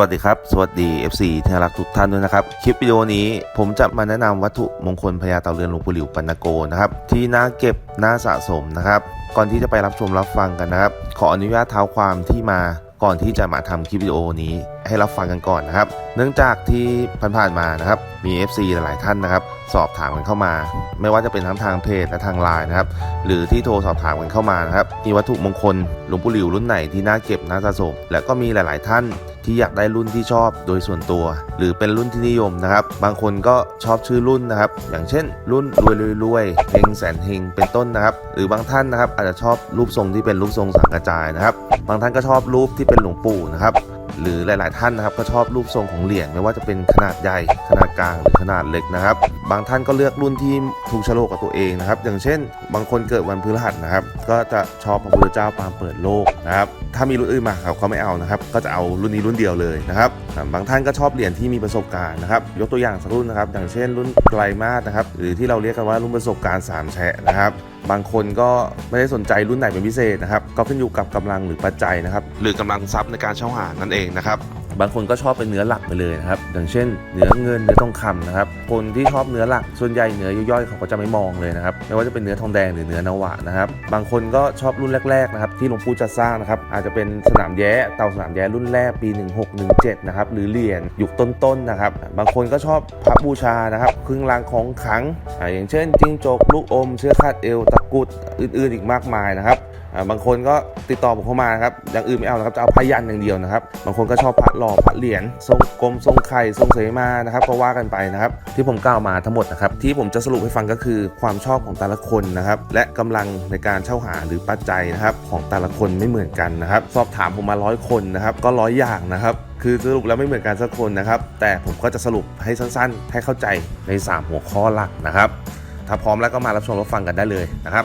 วัสดีครับ สวัสดี FC ที่น่ารักทุกท่านด้วยนะครับ คลิปวิดีโอนี้ผมจะมาแนะนำวัตถุมงคลพญาเต่าเรือนหลวงปู่หลิวปันโกนะครับที่น่าเก็บน่าสะสมนะครับ ก่อนที่จะไปรับชมรับฟังกันนะครับ ขออนุญาตเท้าความที่มาก่อนที่จะมาทำคลิปวิดีโอนี้ให้รับฟังกันก่อนนะครับ เนื่องจากที่ผ่านๆมานะครับมี FC หลายๆท่านนะครับ สอบถามกันเข้ามา ไม่ว่าจะเป็นทั้งทางเพจและทางไลน์นะครับ หรือที่โทรสอบถามกันเข้ามานะครับ มีวัตถุมงคลหลวงปู่หลิวรุ่นไหนที่น่าเก็บน่าสะสม และก็มีหลาย ๆ ท่านที่อยากได้รุ่นที่ชอบโดยส่วนตัว หรือเป็นรุ่นที่นิยมนะครับ บางคนก็ชอบชื่อรุ่นนะครับ อย่างเช่น รุ่นรวยรวยรวยเฮงแสนเฮงเป็นต้นนะครับ หรือบางท่านนะครับอาจจะชอบรูปทรงที่เป็นรูปทรงสังกระจายนะครับ บางท่านก็ชอบรูปที่เป็นหลวงปู่นะครับ หรือหลาย ๆ ท่านนะครับก็ชอบรูปทรงของเหรียญไม่ว่าจะเป็นขนาดใหญ่ขนาดกลางหรือขนาดเล็กนะครับ บางท่านก็เลือกรุ่นที่ถูกชะโลกกับตัวเองนะครับ อย่างเช่น บางคนเกิดวันพฤหัสนะครับ ก็จะชอบพระพุทธเจ้าปางเปิดโลกนะครับถ้ามีรุ่นอื่นมาเขาเขาไม่เอานะครับ ก็จะเอารุ่นนี้รุ่นเดียวเลยนะครับ บางท่านก็ชอบเหรียญที่มีประสบการณ์นะครับ ยกตัวอย่างสักรุ่นนะครับ อย่างเช่น รุ่นไกลมาสนะครับ หรือที่เราเรียกกันว่ารุ่นประสบการณ์สามแฉะนะครับ บางคนก็ไม่ได้สนใจรุ่นไหนเป็นพิเศษนะครับ ก็ขึ้นอยู่กับกำลังหรือปัจจัยนะครับหรือกำลังทรัพย์ในการเช่าหานั่นเองนะครับบางคนก็ชอบเป็นเนื้อหลักไปเลยนะครับ อย่างเช่นเนื้อเงินเนื้อทองคำนะครับ คนที่ชอบเนื้อหลักส่วนใหญ่เนื้อย่อยๆเขาก็จะไม่มองเลยนะครับ ไม่ว่าจะเป็นเนื้อทองแดงหรือเนื้อนวะนะครับ บางคนก็ชอบรุ่นแรกๆนะครับที่หลวงปู่จะสร้างนะครับ อาจจะเป็นสนามแย้เต่าสนามแย้รุ่นแรกปี 1617 นะครับ หรือเหรียญยุคต้นๆนะครับ บางคนก็ชอบพระบูชานะครับเครื่องรางของขลัง อย่างเช่นจิ้งจกลูกอมเชือคาดเอวตะกรุดอื่นๆอีกมากมายนะครับ บางคนก็ติดต่อผมเข้ามานะครับอย่างอื่นไม่เอานะครับจะเอาพยันอย่างเดียวนะครับ บางคนก็ชอบพระหล่อพระเหรียญทรงกลมทรงไข่ทรงเสมานะครับก็ว่ากันไปนะครับ ที่ผมกล่าวมาทั้งหมดนะครับที่ผมจะสรุปให้ฟังก็คือความชอบของแต่ละคนนะครับ และกำลังในการเช่าหาหรือปัจจัยนะครับ ของแต่ละคนไม่เหมือนกันนะครับ สอบถามผมมาร้อยคนนะครับ ก็ร้อยอย่างนะครับคือสรุปแล้วไม่เหมือนกันสักคนนะครับ แต่ผมก็จะสรุปให้สั้นๆ ให้เข้าใจใน 3 หัวข้อหลักนะครับ ถ้าพร้อมแล้วก็มารับชมรับฟังกันได้เลยนะครับ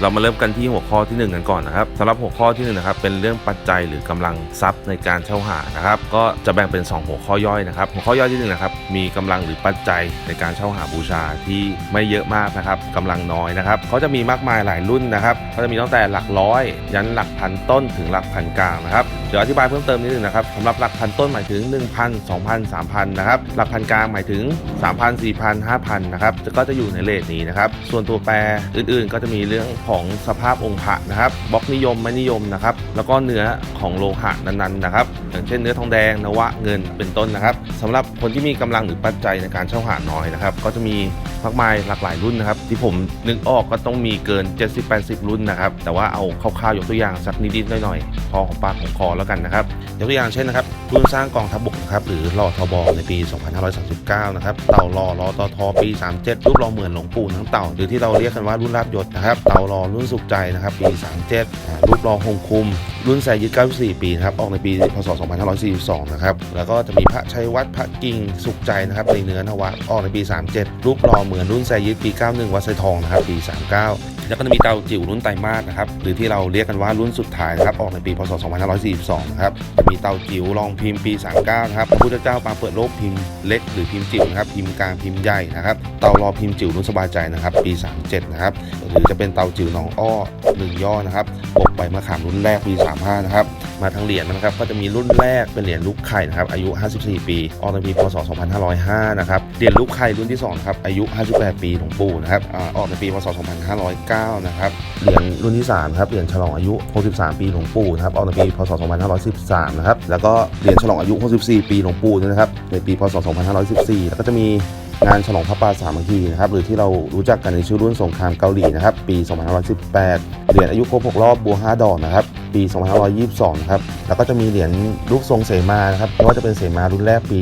เรามาเริ่มกันที่หัวข้อที่ 1 กันก่อนนะครับสำหรับหัวข้อที่1นะครับเป็นเรื่องปัจจัยหรือกำลังทรัพย์ในการเช่าหานะครับก็จะแบ่งเป็น 2 หัวข้อย่อยนะครับหัวข้อย่อยที่1นะครับมีกำลังหรือปัจจัยในการเช่าหาบูชาที่ไม่เยอะมากนะครับกำลังน้อยนะครับเขาจะมีมากมายหลายรุ่นนะครับเขาจะมีตั้งแต่หลักร้อย ยันหลักพันต้นถึงหลักพันกลางนะครับเดี๋ยวอธิบายเพิ่มเติมนิดนึงนะครับสำหรับหลักพันต้นหมายถึง 1,000 2,000 3,000นะครับหลักพันกลางหมายถึง 3,000 4,000 5,000นะครับก็จะอยู่ในเลทนี้นะครับส่วนตัวแปรอื่นๆ ก็จะมีเรื่องของสภาพองค์พระนะครับบล็อกนิยมไม่นิยมนะครับ แล้วก็เนื้อของโลหะนั้นๆนะครับ อย่างเช่นเนื้อทองแดงนวะเงินเป็นต้นนะครับสำหรับคนที่มีกำลังหรือปัจจัยในการเช่าหาน้อยนะครับ ก็จะมีมากมายหลากหลายรุ่นนะครับ ที่ผมนึกออกก็ต้องมีเกิน 70-80 รุ่นนะครับ แต่ว่าเอาคร่าวๆยกตัวอย่างสักนิดๆหน่อยๆพอของปากของคอแล้วกันนะครับยกตัวอย่างเช่นนะครับรุ่นสร้างกองทัพบกนะครับหรือรอทบในปี 2539 นะครับเต่ารอรอตอทอปี 37 รูปรอเหมือนหลวงปู่ทั้งเต่าหรือที่เราเรียกกันว่ารุ่นลาบยศนะครับเต่ารอรุ่นสุขใจนะครับปี 37รูปรอหงคุม รุ่นแซยิด94 ปีนะครับออกในปีพศ 2542 นะครับแล้วก็จะมีพระชัยวัฒน์พระกิ่งสุขใจนะครับในเนื้อนวะออกในปี 37 รูปรอเหมือนรุ่นแซยิดปี 91 วัดไซทองนะครับปี 39 แล้วก็จะมีเตาจิ๋วรุ่นไตรมาสนะครับหรือที่เราเรียกกันว่ารุ่นสุดท้ายนะครับออกในปีพศ 2542 นะครับจะมีเตาจิ๋วรองพิมพ์ปี 39 นะครับพระพุทธเจ้าปางเปิดโลกพิมพ์เล็กหรือพิมพ์จิ๋วนะครับพิมพ์กลางพิมพ์ใหญ่นะครับเตารอพิมพ์จิ๋วรุ่นสบายใจนะครับปี 37 นะครับหรือจะเป็นเตาจิ๋วหนองอ้อหนึ่งย่อนะครับปกใบมะขามรุ่นแรกปี 35 นะครับมาทางเหรียญนะครับก็จะมีรุ่นแรกเป็นเหรียญลูกไข่นะครับอายุ 54 ปีออกในปีพศ 2505 นะครับเหรียญลูกไข่รุ่นที่2ครับอายุ 58 ปีหลวงปู่นะครับออกในปีพศ 2509นะครับเหรียญรุ่นที่ 3 ครับเหรียญฉลองอายุ 63 ปีหลวงปู่นะครับออกในปีพศ 2513 นะครับแล้วก็เหรียญฉลองอายุ 64 ปีหลวงปู่นะครับในปีพศ 2514 แล้วก็จะมีงานฉลองพระปาสามัคคีนะครับหรือที่เรารู้จักกันในชื่อรุ่นสงครามเกาหลีนะครับปี 2518 เหรียญอายุครบ 6 รอบบัว5ดอกนะครับปี 2522 นะครับ แล้วก็จะมีเหรียญรูปทรงเสมานะครับไม่ว่าจะเป็นเสมารุ่นแรกปี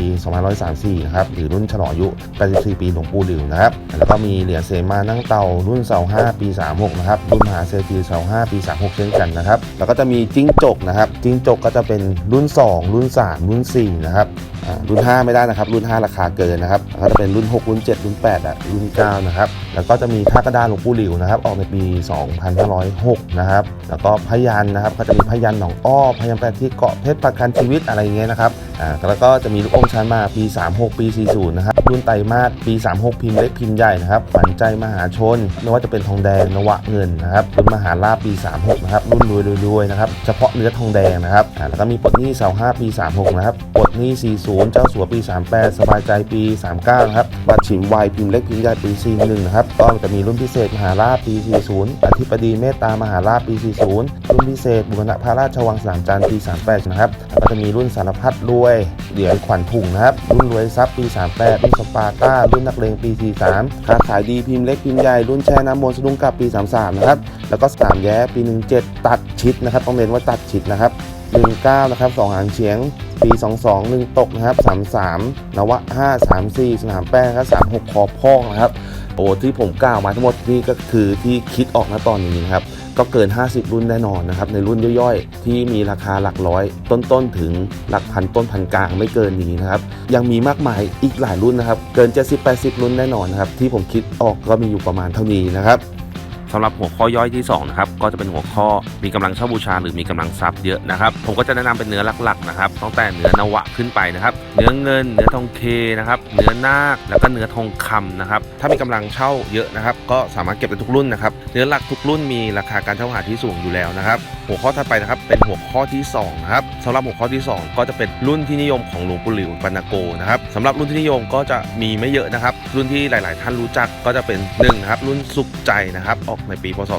2534 นะครับ หรือรุ่นฉลองอายุ 84 ปีหลวงปู่หลิวนะครับ แล้วก็มีเหรียญเสมานั่งเตารุ่นเสา5ปี 36 นะครับ รุ่นมหาเศรษฐีเสา5ปี 36 เช่นกันนะครับ แล้วก็จะมีจิ้งจกนะครับ จิ้งจกก็จะเป็นรุ่น 2 รุ่น 3 รุ่น 4 นะครับรุ่น 5 ไม่ได้นะครับ รุ่น 5 ราคาเกินนะครับก็จะเป็นรุ่น 6 รุ่น 7 รุ่น 8 อะ รุ่น 9 นะครับ แล้วก็จะมีท่ากระดานหลวงปู่หลิวนะครับ ออกในปี 2506 นะครับ แล้วก็พยันนะครับก็จะมีพยันหนองอ้อพยันแปดที่เกาะเพชรประกันชีวิตอะไรเงี้ยนะครับอ่าแล้วก็จะมีลูกอมชันมาปี 36 ปี 40 นะครับ รุ่นไตรมาสปี 36 พิมพ์เล็กพิมพ์ใหญ่นะครับขวัญใจมหาชน ไม่ว่าจะเป็นทองแดงนวะเงินนะครับรุ่นมหาลาภปี 36 นะครับ รุ่นรวยรวยนะครับ เฉพาะเนื้อทองแดงนะครับอ่าแล้วก็มีปลดหนี้เสา5ปี 36 นะครับปลดหนี้ 40 เจ้าสัวปี 38 สบายใจปี 39 นะครับบัตรฉิมไวพิมพ์เล็กพิมพ์ใหญ่ปี 41 นะครับ ก็จะมีรุ่นพิเศษมหาลาภปี 40 อธิปดีเมตตามหาลาภปี 40 รุ่นพิเศษบุรณะพระราชวังสนามจันทร์ปี 38 นะครับแล้วก็จะมีรุ่นสารพัดรวยเหรียญขวัญถุงนะครับ รุ่นรวยทรัพย์ปี 38 รุ่นสปาร์ต้า รุ่นนักเลงปี 43ค้าขายดีพิมพ์เล็กพิมพ์ใหญ่ รุ่นแช่น้ำมนต์สะดุ้งกับปี 33 นะครับ แล้วก็สามแย้ปี 17 ตัดชิดนะครับ ต้องเน้นว่าตัดชิดนะครับ 19 นะครับ 2 หางเฉียง ปี 22 1 ตกนะครับ 33 นวะ 5 34 สนามแป้งครับ36 คอพองนะครับ โอ้ที่ผมกล่าวมาทั้งหมดนี่ก็คือที่คิดออกนะตอนนี้นะครับ ก็เกิน 50 รุ่นแน่นอนนะครับในรุ่นย่อยๆ ที่มีราคาหลักร้อย ต้นๆถึงหลักพันต้นพันกลางไม่เกินนี้นะครับยังมีมากมายอีกหลายรุ่นนะครับเกิน 70-80 รุ่นแน่นอนนะครับที่ผมคิดออกก็มีอยู่ประมาณเท่านี้นะครับ สำหรับหัวข้อย่อยที่2นะครับก็จะเป็นหัวข้อมีกำลังเช่าบูชาหรือมีกำลังทรัพย์เยอะนะครับ ผมก็จะแนะนำเป็นเนื้อหลักๆนะครับตั้งแต่เนื้อนวะขึ้นไปนะครับ เนื้อเงิน เนื้อทองเคนะครับ เนื้อนาคแล้วก็เนื้อทองคำนะครับ ถ้ามีกำลังเช่าเยอะนะครับ ก็สามารถเก็บได้ทุกรุ่นนะครับ เนื้อหลักทุกรุ่นมีราคาการเช่าหาที่สูงอยู่แล้วนะครับ หัวข้อถัดไปนะครับเป็นหัวข้อที่2นะครับสำหรับหัวข้อที่ 2 ก็จะเป็นรุ่นที่นิยมของหลวงปู่หลิวปันนาโกนะครับสำหรับรุ่นที่นิยมก็จะมีไม่เยอะนะครับ รุ่นที่หลาย ๆ ท่านรู้จักก็จะเป็น1นะครับรุ่นสุขใจนะครับออกในปีพศ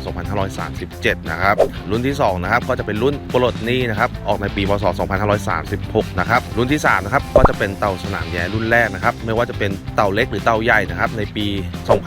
2537 นะครับ รุ่นที่ 2 นะครับ ก็จะเป็นรุ่นปลดหนี้นะครับ ออกในปีพศ 2536 นะครับ รุ่นที่ 3 นะครับ ก็จะเป็นเต่าสนามแย้รุ่นแรกนะครับ ไม่ว่าจะเป็นเต่าเล็กหรือเต่าใหญ่นะครับ ในปี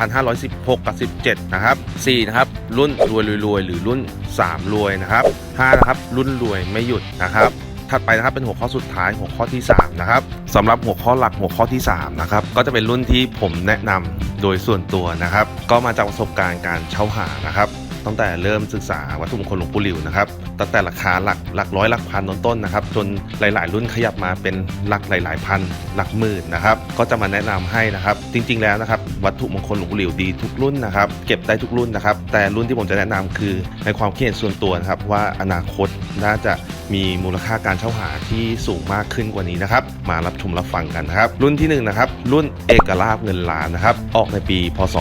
2516 กับ 17 นะครับ 4 นะครับ รุ่นรวยรวยหรือรุ่น 3 รวยนะครับ 5 นะครับ รุ่นรวยไม่หยุดนะครับ ถัดไปนะครับเป็นหัวข้อสุดท้ายหัวข้อที่ 3 นะครับสำหรับหัวข้อหลักหัวข้อที่ 3 นะครับ ก็จะเป็นรุ่นที่ผมแนะนำโดยส่วนตัวนะครับ ก็มาจากประสบการณ์การเช่าหานะครับตั้งแต่เริ่มศึกษาวัตถุมงคลหลวงปู่หลิวนะครับตั้งแต่ราคาหลักหลักร้อยหลักพันต้นๆนะครับ จนหลาย ๆ รุ่นขยับมาเป็นหลักหลาย ๆ พันหลักหมื่นนะครับ ก็จะมาแนะนำให้นะครับ จริง ๆ แล้วนะครับ วัตถุมงคลหลวงปู่หลิวดีทุกรุ่นนะครับ เก็บได้ทุกรุ่นนะครับ แต่รุ่นที่ผมจะแนะนำคือในความคิดเห็นส่วนตัวนะครับว่าอนาคตน่าจะ มีมูลค่าการเช่าหาที่สูงมากขึ้นกว่านี้นะครับ มารับชมรับฟังกันนะครับ รุ่นที่หนึ่งนะครับ รุ่นเอกลาภเงินล้านนะครับ ออกในปี พศ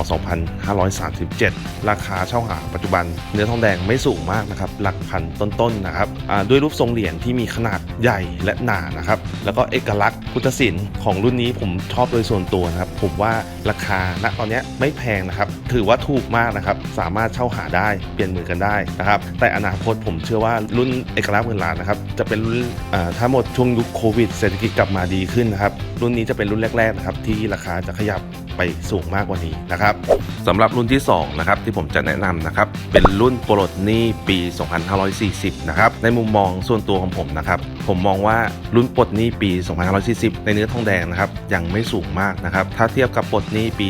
2537 ราคาเช่าหาปัจจุบัน เนื้อทองแดงไม่สูงมากนะครับ หลักพันต้นๆนะครับด้วยรูปทรงเหรียญที่มีขนาดใหญ่และหนานะครับ แล้วก็เอกลักษณ์พุทธศิลป์ของรุ่นนี้ผมชอบโดยส่วนตัวนะครับ ผมว่าราคาณตอนนี้ไม่แพงนะครับ ถือว่าถูกมากนะครับ สามารถเช่าหาได้เปลี่ยนมือกันได้นะครับ แต่อนาคตผมเชื่อว่ารุ่นเอกลักษณ์เงินล้านนะครับจะเป็นรุ่นถ้าหมดช่วงยุคโควิดเศรษฐกิจกลับมาดีขึ้นนะครับรุ่นนี้จะเป็นรุ่นแรกๆนะครับที่ราคาจะขยับไปสูงมากกว่านี้นะครับสำหรับรุ่นที่2นะครับที่ผมจะแนะนำนะครับเป็นรุ่นปลดหนี้ปี 2540 นะครับในมุมมองส่วนตัวของผมนะครับ ผมมองว่ารุ่นปลดหนี้ปี 2540 ในเนื้อทองแดงนะครับยังไม่สูงมากนะครับถ้าเทียบกับปลดหนี้ปี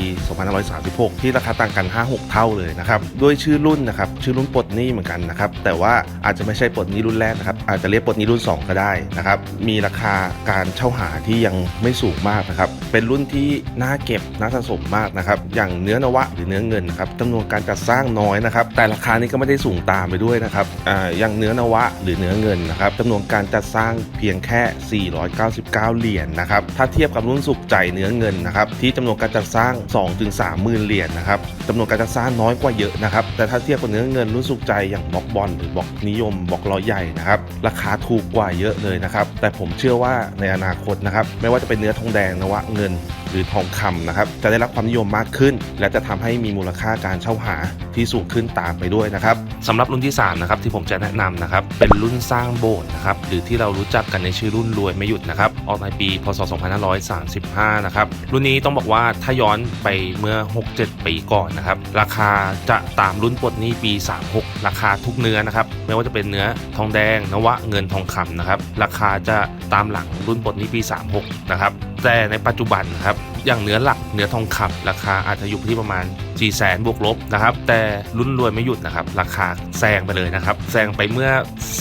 2536 ที่ราคาต่างกัน 5-6 เท่าเลยนะครับด้วยชื่อรุ่นนะครับชื่อรุ่นปลดหนี้เหมือนกันนะครับแต่ว่าอาจจะไม่ใช่ปลดหนี้รุ่นแรกนะครับอาจจะเรียกปลดหนี้รุ่น 2 ก็ได้นะครับมีราคาการเช่าหาที่ยังไม่สูงมากนะครับเป็นรุ่นที่น่าเก็บน่าสะสมมากนะครับอย่างเนื้อนวะหรือเนื้อเงินนะครับจำนวนการจัดสร้างน้อยนะครับแต่ราคานี้ก็ไม่ได้สูงตามไปด้วยนะครับอ่าอย่างเนื้อนวะหรือเนื้อเงินนะครับจำนวนการจัดสร้างเพียงแค่ 499 เหรียญนะครับ ถ้าเทียบกับรุ่นสุขใจเนื้อเงินนะครับที่จำนวนการจัดสร้าง 2-3 หมื่นเหรียญนะครับจำนวนการจัดสร้างน้อยกว่าเยอะนะครับ แต่ถ้าเทียบกับเนื้อเงินรุ่นสุขใจอย่างบล็อกบอลหรือบล็อกนิยมบล็อกล้อใหญ่นะครับราคาถูกกว่าเยอะเลยนะครับ แต่ผมเชื่อว่าในอนาคตนะครับไม่ว่าจะเป็นเนื้อทองแดงนวะเงินหรือทองคำนะครับ จะได้รับความนิยมมากขึ้น และจะทำให้มีมูลค่าการเช่าหาที่สูงขึ้นตามไปด้วยนะครับสำหรับรุ่นที่3นะครับที่ผมจะแนะนำนะครับเป็นรุ่นสร้างโบสถ์นะครับหรือที่เรารู้จักกันในชื่อรุ่นรวยไม่หยุดนะครับออกในปีพศ 2535 นะครับรุ่นนี้ต้องบอกว่าถ้าย้อนไปเมื่อ 6-7 ปีก่อนนะครับราคาจะตามรุ่นปลดหนี้ปี 36 ราคาทุกเนื้อนะครับไม่ว่าจะเป็นเนื้อทองแดงนวะเงินทองคำนะครับราคาจะตามหลังรุ่นปลดหนี้ปี 36 นะครับ แต่ในปัจจุบันนะครับอย่างเนื้อหลักเนื้อทองคำราคาอาจจะอยู่ที่ประมาณ 4แสนบวกลบนะครับ แต่รุ่นรวยไม่หยุดนะครับ ราคาแซงไปเลยนะครับ แซงไปเมื่อ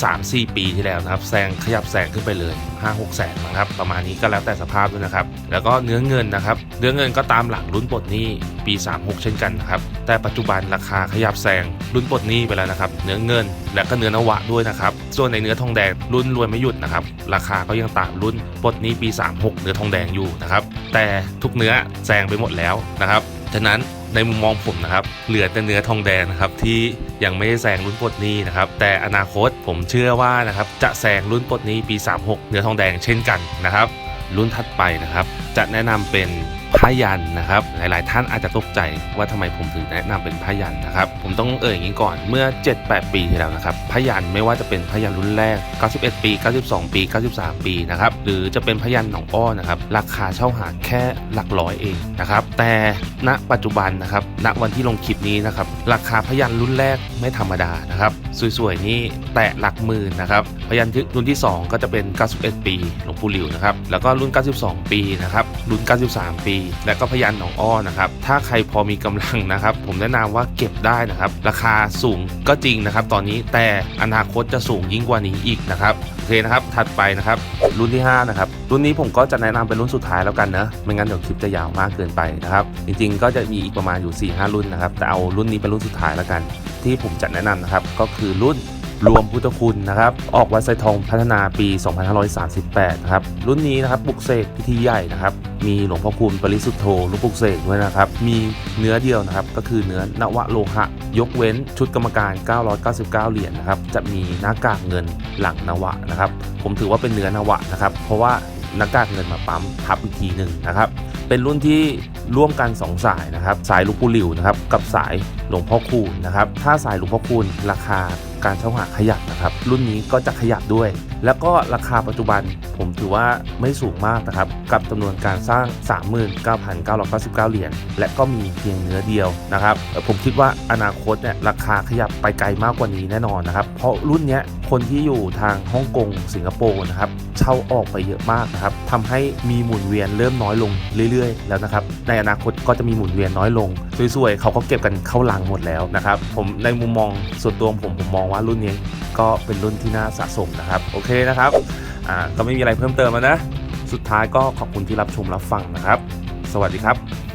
3-4 ปีที่แล้วนะครับ แซงขยับแซงขึ้นไปเลย 5-6แสนนะครับ ประมาณนี้ก็แล้วแต่สภาพด้วยนะครับ แล้วก็เนื้อเงินนะครับ เนื้อเงินก็ตามหลังรุ่นปลดหนี้ปี 36 เช่นกันนะครับ แต่ปัจจุบันราคาขยับแซงรุ่นปลดหนี้ไปแล้วนะครับ เนื้อเงินและก็เนื้อนวะด้วยนะครับ ส่วนในเนื้อทองแดงรุ่นรวยไม่หยุดนะครับ ราคาก็ยังตามรุ่นปลดหนี้ปี 36 เนื้อทองแดงอยู่นะครับ แต่ทุกเนื้อแซงไปหมดแล้วนะครับ ฉะนั้นในมุมมองผมนะครับ เหลือแต่เนื้อทองแดงนะครับที่ยังไม่ได้แซงรุ่นปลดนี้นะครับแต่อนาคตผมเชื่อว่านะครับจะแซงรุ่นปลดนี้ปี 36 เนื้อทองแดงเช่นกันนะครับรุ่นถัดไปนะครับ จะแนะนำเป็น ผ้ายันนะครับ หลายๆ ท่านอาจจะตกใจว่าทำไมผมถึงแนะนำเป็นผ้ายันนะครับ ผมต้องเอ่ยอย่างนี้ก่อนเมื่อ 7-8 ปีที่แล้วนะครับผ้ายันไม่ว่าจะเป็นผ้ายันรุ่นแรก 91 ปี 92 ปี 93 ปีนะครับหรือจะเป็นผ้ายันหนองอ้อนะครับราคาเช่าหาแค่หลักร้อยเองนะครับแต่ณปัจจุบันนะครับณวันที่ลงคลิปนี้นะครับราคาพยันรุ่นแรกไม่ธรรมดานะครับสวยๆนี่แตะหลักหมื่นนะครับ พยันรุ่นที่ 2 ก็จะเป็น 91 ปีหลวงปู่หลิวนะครับ แล้วก็รุ่น 92 ปีนะครับ รุ่น 93 ปี และก็พยันหนองอ้อนะครับ ถ้าใครพอมีกำลังนะครับ ผมแนะนำว่าเก็บได้นะครับ ราคาสูงก็จริงนะครับ ตอนนี้แต่อนาคตจะสูงยิ่งกว่านี้อีกนะครับ โอเคนะครับ ถัดไปนะครับ รุ่นที่ 5 นะครับ รุ่นนี้ผมก็จะแนะนำเป็นรุ่นสุดท้ายแล้วกันนะไม่งั้นเดี๋ยวคลิปจะยาวมากเกินไปนะครับ จริงๆ ก็จะมีอีกประมาณอยู่4-5รุ่นนะครับ แต่เอารุ่นนี้เป็นรุ่นสุดท้ายแล้วกัน ที่ผมจะแนะนำนะครับ ก็คือรุ่น รวมพุทธคุณนะครับ ออกวัดไซทองพัฒนาปี 2538 นะครับ รุ่นนี้นะครับปลุกเสกพิธีใหญ่นะครับ มีหลวงพ่อคุณปริสุทธโธลูกปลุกเสกด้วยนะครับ มีเนื้อเดียวนะครับ ก็คือเนื้อนวโลหะ ยกเว้นชุดกรรมการ 999 เหรียญนะครับ จะมีหน้ากากเงินหลังนวะนะครับ ผมถือว่าเป็นเนื้อนวะนะครับ เพราะว่าหน้ากากเงินมาปั๊มทับอีกทีหนึ่งนะครับ เป็นรุ่นที่ร่วมกัน 2 สายนะครับ สายลูกปูหลิวนะครับ กับสายหลวงพ่อคูณนะครับ ถ้าสายหลวงพ่อคูณราคา การช่าหาขยับนะครับ รุ่นนี้ก็จะขยับด้วย แล้วก็ราคาปัจจุบันผมถือว่าไม่สูงมากนะครับ กับจำนวนการสร้าง 39,999 เหรียญและก็มีเพียงเนื้อเดียวนะครับ ผมคิดว่าอนาคตเนี่ยราคาขยับไปไกลมากกว่านี้แน่นอนนะครับ เพราะรุ่นนี้คนที่อยู่ทางฮ่องกงสิงคโปร์นะครับเช่าออกไปเยอะมากนะครับทำให้มีหมุนเวียนเริ่มน้อยลงเรื่อยๆ แล้วนะครับ ในอนาคตก็จะมีหมุนเวียนน้อยลงสวยๆเขาก็เก็บกันเข้าลังหมดแล้วนะครับผมในมุมมองส่วนตัวผมผมมองว่าว่ารุ่นนี้ก็เป็นรุ่นที่น่าสะสมนะครับ โอเคนะครับอ่าก็ไม่มีอะไรเพิ่มเติมแล้วนะ สุดท้ายก็ขอบคุณที่รับชมรับฟังนะครับ สวัสดีครับ